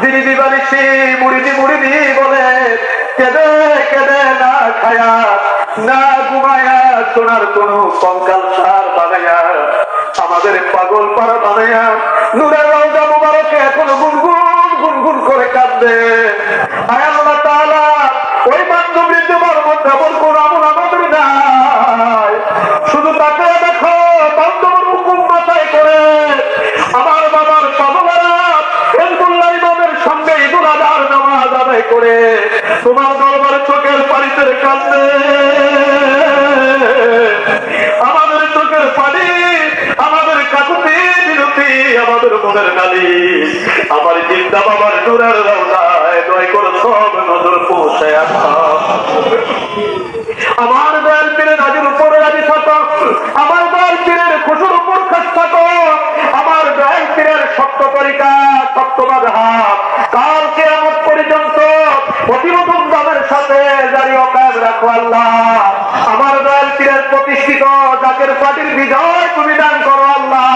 যিনি দিবানিসি মুড়িদি মুড়িদি বলে, কেঁদে কেঁদে না খায়া, না ঘুমায়া সোনার কোন কঙ্কাল সার বানায়া, আমাদের পাগল পাড়া বানায়া নুরের রওজা মুবারকে এখন গুনগুন গুনগুন করে কাঁদবে। আয় আল্লাহ ওই বান্ধবী তোমার মধ্যে এমন কোন আমল আমাদের নাই। শুধু তাকে দেখো, বান্ধবের হুকুম মাথায় করে, আমার বাবার পাগলেরা আদায় করে তোমার দরবারে চোখের পানিতে কাঁদবে। আমাদের চোখের পানি, আমাদের কাকুতি বিনতি আমাদের মনের নালি। আমার চিন্তা বাবার নূরের রওজায় দয় করে সব নজর আসা আমার দয়াল পীরের রাজের উপরে রাজি থাকো। আমার দয়াল পীরের খুশুর উপর খাস থাকো। আমার দয়াল পীরের সত্য তরিকা সত্যবাদ হাত দামের সাথে জারি অকাজ রাখো আল্লাহ। আমার দয়াল পীরের প্রতিষ্ঠিত, জাকের পাটির বিজয় তুমি দান করো আল্লাহ।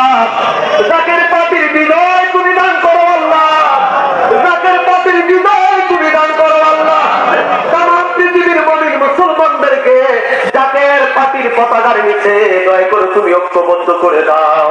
জাকের পাটির বিজয় তুমি দান করো আল্লাহ। জাকের পাটির বিজয় তুমি দান করো আল্লাহ। তামাম পৃথিবীর মমিন মুসলমানদেরকে জাকের পাটির পতাকার নিচে দয়া করে তুমি ঐক্যবদ্ধ করে দাও।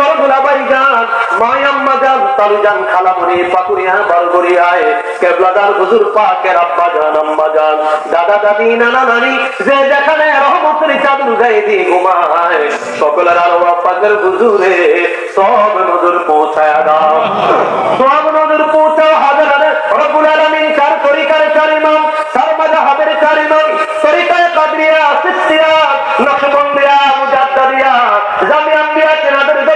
মায়াম্মা যান তালু যান খালামুনি পাকুরিয়া বরগরিয়ায় কেবলাদার হুজুর পাকের আব্বা জান আম্মা জান দাদা, দাদি, নানা, নানি, যে যেখানে রহমতের চাদর গায়ে দিয়ে ঘুমায়। সকলের আলো পাকের হুজুরে সব নজর পৌঁছায় দাও। সব নজর পৌঁছাও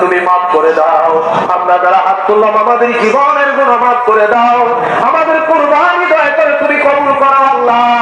তুমি করে দাও। আমাদের জীবনের গুণ মাফ করে দাও। আমাদের কোরবানি দয়া করে তুমি কবুল করো, আল্লাহ।